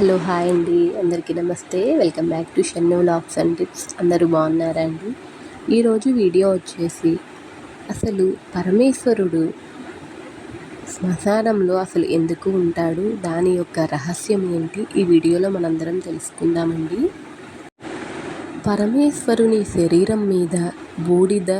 Hello hi అండి. అందరికీ నమస్తే. Welcome back to Shannu vlogs and tips. అందరూ బాగున్నారా అండి? ఈరోజు వీడియో వచ్చేసి అసలు పరమేశ్వరుడు శ్మశానంలో అసలు ఎందుకు ఉంటాడు? దాని యొక్క రహస్యం ఏంటి? ఈ వీడియోలో మనందరం తెలుసుకుందామండి. పరమేశ్వరుని శరీరం మీద బూడిద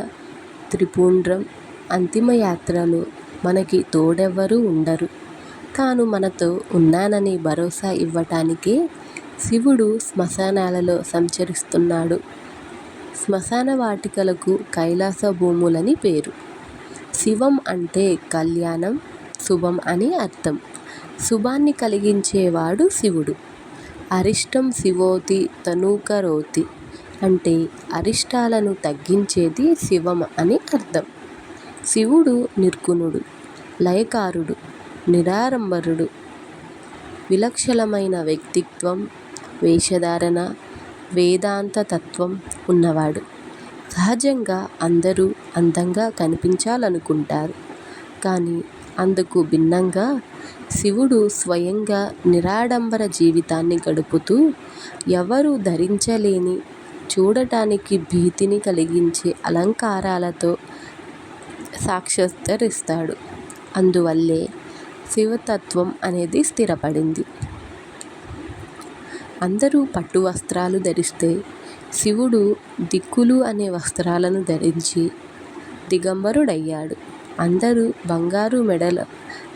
త్రిపుండ్రం అంతిమయాత్రలో మనకి తోడెవ్వరూ ఉండరు. తాను మనతో ఉన్నానని భరోసా ఇవ్వటానికే శివుడు శ్మశానాలలో సంచరిస్తున్నాడు. శ్మశాన వాటికలకు కైలాస భూములని పేరు. శివం అంటే కళ్యాణం శుభం అని అర్థం. శుభాన్ని కలిగించేవాడు శివుడు. అరిష్టం శివోతి తనూకరోతి అంటే అరిష్టాలను తగ్గించేది శివం అని అర్థం. శివుడు నిర్గుణుడు లయకారుడు. నిరాడంబరుడు. విలక్షణమైన వ్యక్తిత్వం వేషధారణ వేదాంత తత్వం ఉన్నవాడు. సహజంగా అందరూ అందంగా కనిపించాలనుకుంటారు. కానీ అందుకు భిన్నంగా శివుడు స్వయంగా నిరాడంబర జీవితాన్ని గడుపుతూ ఎవరు ధరించలేని చూడటానికి భీతిని కలిగించే అలంకారాలతో సాక్షాత్కరిస్తాడు. అందువల్లే శివతత్వం అనేది స్థిరపడింది. అందరూ పట్టు వస్త్రాలు ధరిస్తే శివుడు దిక్కులు అనే వస్త్రాలను ధరించి దిగంబరుడయ్యాడు. అందరూ బంగారు మెడల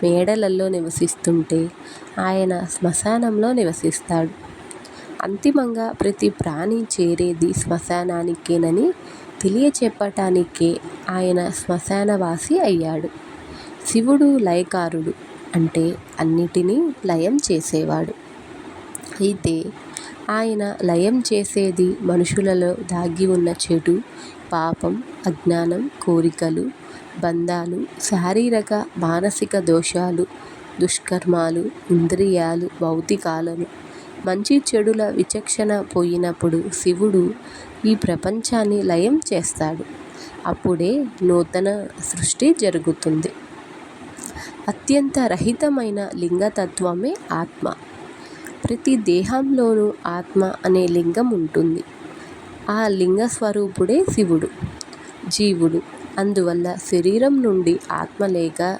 మేడలలో నివసిస్తుంటే ఆయన శ్మశానంలో నివసిస్తాడు. అంతిమంగా ప్రతి ప్రాణి చేరేది శ్మశానానికేనని తెలియచెప్పటానికే ఆయన శ్మశానవాసి అయ్యాడు. శివుడు లయకారుడు. అంటే అన్నిటినీ లయం చేసేవాడు. అయితే ఆయన లయం చేసేది మనుషులలో దాగి ఉన్న చెడు పాపం అజ్ఞానం కోరికలు బంధాలు శారీరక మానసిక దోషాలు దుష్కర్మాలు ఇంద్రియాలు భౌతికాలను. మంచి చెడుల విచక్షణ పోయినప్పుడు శివుడు ఈ ప్రపంచాన్ని లయం చేస్తాడు. అప్పుడే నూతన సృష్టి జరుగుతుంది. అత్యంత రహితమైన లింగతత్వమే ఆత్మ. ప్రతి దేహంలోనూ ఆత్మ అనే లింగం ఉంటుంది. ఆ లింగ స్వరూపుడే శివుడు. జీవుడు. అందువల్ల శరీరం నుండి ఆత్మ లేక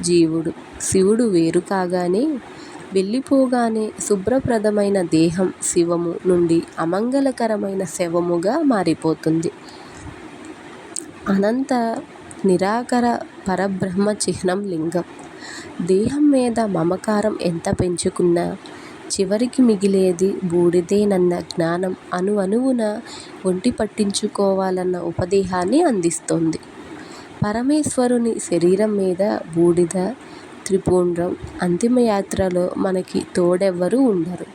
జీవుడు శివుడు వేరు కాగానే వెళ్ళిపోగానే శుభ్రప్రదమైన దేహం శివము నుండి అమంగళకరమైన శవముగా మారిపోతుంది. అనంత నిరాకర పరబ్రహ్మ చిహ్నం లింగం. దేహం మీద మమకారం ఎంత పెంచుకున్నా చివరికి మిగిలేది బూడిదేనన్న జ్ఞానం అణు అణువున ఒంటి పట్టించుకోవాలన్న ఉపదేశాన్ని అందిస్తోంది. పరమేశ్వరుని శరీరం మీద బూడిద త్రిపుండ్రం అంతిమయాత్రలో మనకి తోడెవ్వరూ ఉండరు.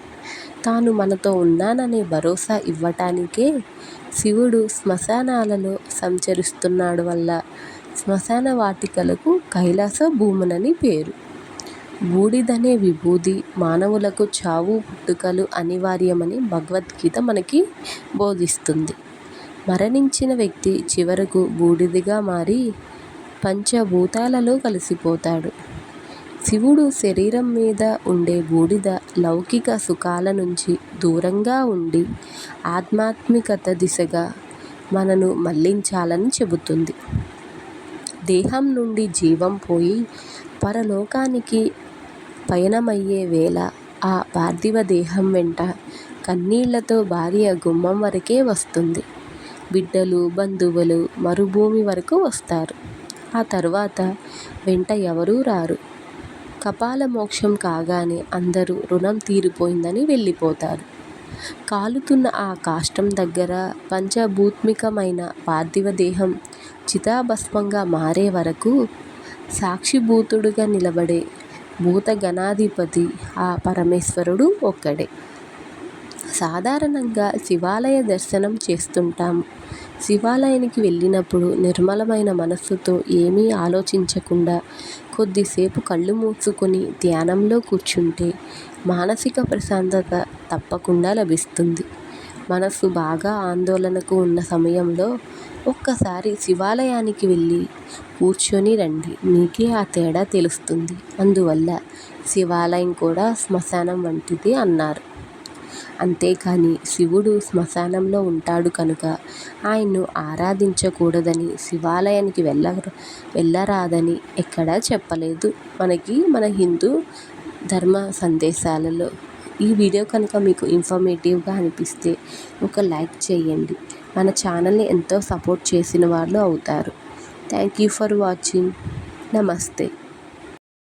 తాను మనతో ఉన్నాననే భరోసా ఇవ్వటానికే శివుడు శ్మశానాలలో సంచరిస్తున్నాడు వల్ల శ్మశాన వాటికలకు కైలాస భూములని పేరు. బూడిదనే విభూది మానవులకు చావు పుట్టుకలు అనివార్యమని భగవద్గీత మనకి బోధిస్తుంది. మరణించిన వ్యక్తి చివరకు బూడిదిగా మారి పంచభూతాలలో కలిసిపోతాడు. శివుడు శరీరం మీద ఉండే బూడిద లౌకిక సుఖాల నుంచి దూరంగా ఉండి ఆధ్యాత్మికత దిశగా మనను మళ్ళించాలని చెబుతుంది. దేహం నుండి జీవం పోయి పరలోకానికి పయనమయ్యే వేళ ఆ పార్థివ దేహం వెంట కన్నీళ్ళతో భార్య గుమ్మం వరకే వస్తుంది. బిడ్డలు బంధువులు మరుభూమి వరకు వస్తారు. ఆ తర్వాత వెంట ఎవరూ రారు. కపాల మోక్షం కాగానే అందరూ రుణం తీరిపోయిందని వెళ్ళిపోతారు. కాలుతున్న ఆ కాష్టం దగ్గర పంచభూత్మికమైన పార్థివ దేహం చితాభస్మంగా మారే వరకు సాక్షిభూతుడుగా నిలబడే భూతగణాధిపతి ఆ పరమేశ్వరుడు ఒక్కడే. సాధారణంగా శివాలయ దర్శనం చేస్తుంటాము శివాలయానికి వెళ్ళినప్పుడు నిర్మలమైన మనస్సుతో ఏమీ ఆలోచించకుండా కొద్దిసేపు కళ్ళు మూసుకొని ధ్యానంలో కూర్చుంటే మానసిక ప్రశాంతత తప్పకుండా లభిస్తుంది. మనసు బాగా ఆందోళనకు ఉన్న సమయంలో ఒక్కసారి శివాలయానికి వెళ్ళి కూర్చొని రండి. మీకే ఆ తేడా తెలుస్తుంది. అందువల్ల శివాలయం కూడా శ్మశానం వంటిది అన్నారు. అంతేకాని శివుడు శ్మశానంలో ఉంటాడు కనుక ఆయన్ను ఆరాధించకూడదని శివాలయానికి వెళ్ళ వెళ్ళరాదని ఎక్కడా చెప్పలేదు. మనకి మన హిందూ ధర్మ సందేశాలలో ఈ వీడియో కనుక మీకు ఇన్ఫర్మేటివ్గా అనిపిస్తే ఒక లైక్ చేయండి. మన ఛానల్ని ఎంతో సపోర్ట్ చేసిన వాళ్ళు అవుతారు. థ్యాంక్ యూ ఫర్ వాచింగ్ నమస్తే